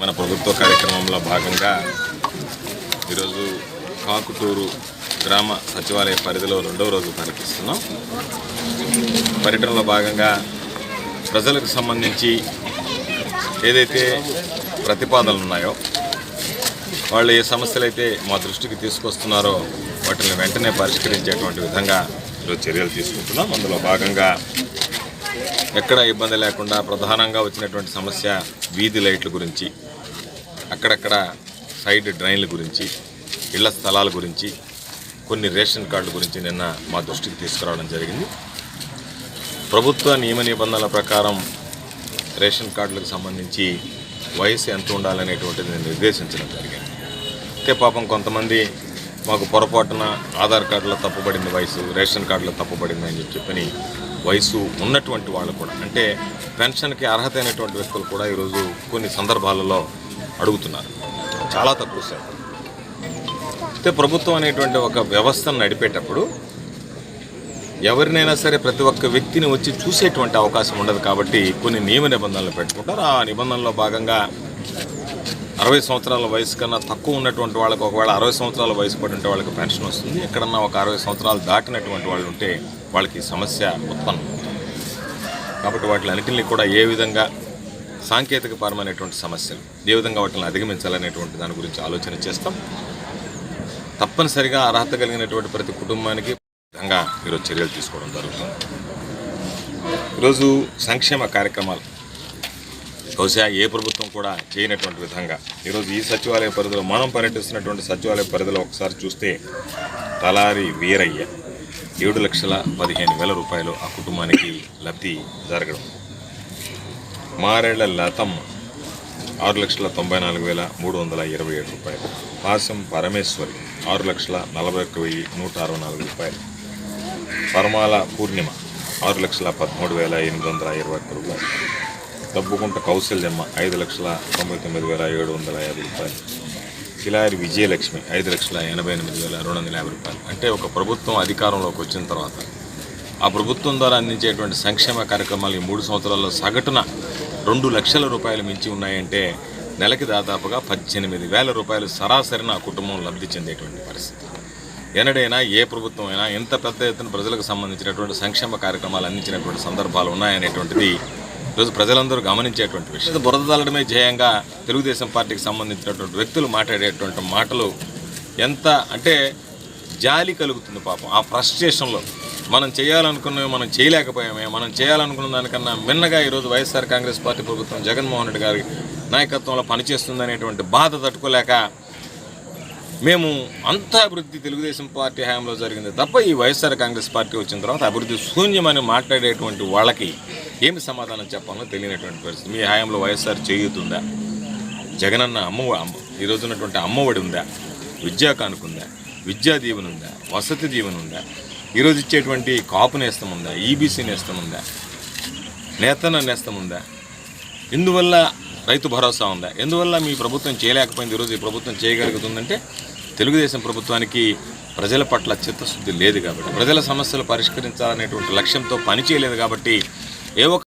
మన ప్రభుత్వ కార్యక్రమంలో భాగంగా ఈరోజు కాకుటూరు గ్రామ సచివాలయ పరిధిలో రెండవ రోజు పర్యటిస్తున్నాం పర్యటనలో భాగంగా ప్రజలకు సంబంధించి ఏదైతే ప్రతిపాదనలు ఉన్నాయో వాళ్ళు ఏ సమస్యలు అయితే మా దృష్టికి తీసుకొస్తున్నారో వాటిని వెంటనే పరిష్కరించేటువంటి విధంగా ఈరోజు చర్యలు తీసుకుంటున్నాం. అందులో భాగంగా ఎక్కడ ఇబ్బంది లేకుండా ప్రధానంగా వచ్చినటువంటి సమస్య వీధి లైట్ల గురించి అక్కడక్కడ సైడ్ డ్రైన్ల గురించి ఇళ్ళ స్థలాల గురించి కొన్ని రేషన్ కార్డుల గురించి నిన్న మా దృష్టికి తీసుకురావడం జరిగింది. ప్రభుత్వ నియమ నిబంధనల ప్రకారం రేషన్ కార్డులకు సంబంధించి వయసు ఎంత ఉండాలనేటువంటిది నేను నిర్దేశించడం జరిగింది. అయితే పాపం కొంతమంది మాకు పొరపాటున ఆధార్ కార్డులో తప్పుపడింది వయసు రేషన్ కార్డులో తప్పబడింది అని చెప్పి చెప్పని వయసు ఉన్నటువంటి వాళ్ళు కూడా అంటే పెన్షన్కి అర్హత అయినటువంటి వ్యక్తులు కూడా ఈరోజు కొన్ని సందర్భాలలో అడుగుతున్నారు. చాలా తక్కువ శాతం అయితే ప్రభుత్వం అనేటువంటి ఒక వ్యవస్థను నడిపేటప్పుడు ఎవరినైనా సరే ప్రతి ఒక్క వ్యక్తిని వచ్చి చూసేటువంటి అవకాశం ఉండదు కాబట్టి కొన్ని నియమ నిబంధనలు పెట్టుకుంటారు. ఆ నిబంధనలో భాగంగా అరవై సంవత్సరాల వయసు కన్నా తక్కువ ఉన్నటువంటి వాళ్ళకి ఒకవేళ అరవై సంవత్సరాల వయసు పడి వాళ్ళకి పెన్షన్ వస్తుంది. ఎక్కడన్నా ఒక అరవై సంవత్సరాలు దాటినటువంటి వాళ్ళు ఉంటే వాళ్ళకి సమస్య ఉత్పన్నం అవుతుంది. కాబట్టి వాటి అన్నింటినీ కూడా ఏ విధంగా సాంకేతికపరమైనటువంటి సమస్యలు ఏ విధంగా వాటిని అధిగమించాలనేటువంటి దాని గురించి ఆలోచన చేస్తాం. తప్పనిసరిగా అర్హత కలిగినటువంటి ప్రతి కుటుంబానికి విధంగా ఈరోజు చర్యలు తీసుకోవడం జరుగుతుంది. ఈరోజు సంక్షేమ కార్యక్రమాలు బహుశా ఏ ప్రభుత్వం కూడా చేయనటువంటి విధంగా ఈరోజు ఈ సచివాలయ పరిధిలో మనం పర్యటిస్తున్నటువంటి సచివాలయ పరిధిలో ఒకసారి చూస్తే తలారి వీరయ్య ఏడు లక్షల పదిహేను వేల రూపాయలు ఆ కుటుంబానికి లబ్ధి జరగడం మారేళ్ళ లతమ్మ ఆరు లక్షల తొంభై నాలుగు వేల మూడు వందల ఇరవై ఏడు రూపాయలు. పాసం పరమేశ్వరి ఆరు లక్షల నలభై ఒక్క వెయ్యి నూట అరవై నాలుగు రూపాయలు. పరమాల పూర్ణిమ ఆరు లక్షల పదమూడు వేల ఎనిమిది వందల ఇరవై ఒక్క రూపాయలు. దబ్బుకుంట కౌశల్యమ్మ ఐదు లక్షల తొంభై తొమ్మిది వేల ఏడు వందల యాభై రూపాయలు. కిలారి విజయలక్ష్మి ఐదు లక్షల ఎనభై ఎనిమిది వేల రెండు వందల యాభై రూపాయలు. అంటే ఒక ప్రభుత్వం అధికారంలోకి వచ్చిన తర్వాత ఆ ప్రభుత్వం ద్వారా అందించేటువంటి సంక్షేమ కార్యక్రమాలు ఈ మూడు సంవత్సరాల్లో సగటున రెండు లక్షల రూపాయలు మించి ఉన్నాయంటే నెలకి దాదాపుగా పద్దెనిమిది వేల రూపాయలు సరాసరిన నా కుటుంబం లబ్ధి చెందేటువంటి పరిస్థితి. ఎన్నడైనా ఏ ప్రభుత్వం అయినా ఎంత పెద్ద ఎత్తున ప్రజలకు సంబంధించినటువంటి సంక్షేమ కార్యక్రమాలు అందించినటువంటి సందర్భాలు ఉన్నాయనేటువంటిది ఈరోజు ప్రజలందరూ గమనించేటువంటి విషయం. బురద తల్లడమే ధ్యేయంగా తెలుగుదేశం పార్టీకి సంబంధించినటువంటి వ్యక్తులు మాట్లాడేటువంటి మాటలు ఎంత అంటే జాలి కలుగుతుంది పాపం. ఆ ఫ్రస్ట్రేషన్లో మనం చేయాలనుకున్నవి మనం చేయలేకపోయామే. మనం చేయాలనుకున్న దానికన్నా మిన్నగా ఈరోజు వైఎస్ఆర్ కాంగ్రెస్ పార్టీ ప్రభుత్వం జగన్మోహన్ రెడ్డి గారి నాయకత్వంలో పనిచేస్తుందనేటువంటి బాధ తట్టుకోలేక మేము అంత అభివృద్ధి తెలుగుదేశం పార్టీ హయాంలో జరిగింది తప్ప ఈ వైఎస్ఆర్ కాంగ్రెస్ పార్టీ వచ్చిన తర్వాత అభివృద్ధి శూన్యమని మాట్లాడేటువంటి వాళ్ళకి ఏమి సమాధానం చెప్పాలో తెలియనటువంటి పరిస్థితి. మీ హయాంలో వైఎస్ఆర్ చేయుతుందా? జగనన్న అమ్మ అమ్మ ఈరోజు ఉన్నటువంటి అమ్మఒడి ఉందా? విద్యా కానుకుందా విద్యా దీవెన ఉందా? వసతి దీవెన ఉందా? ఈరోజు ఇచ్చేటువంటి కాపు నేస్తం ఉందా? ఈబీసీ నేస్తం ఉందా? నేతన నేస్తం ఉందా? ఇందువల్ల రైతు భరోసా ఉందా? ఎందువల్ల మీ ప్రభుత్వం చేయలేకపోయింది? ఈరోజు ఈ ప్రభుత్వం చేయగలుగుతుందంటే తెలుగుదేశం ప్రభుత్వానికి ప్రజల పట్ల చిత్తశుద్ధి లేదు కాబట్టి ప్రజల సమస్యలు పరిష్కరించాలనేటువంటి లక్ష్యంతో పని చేయలేదు కాబట్టి ఏ ఒక్క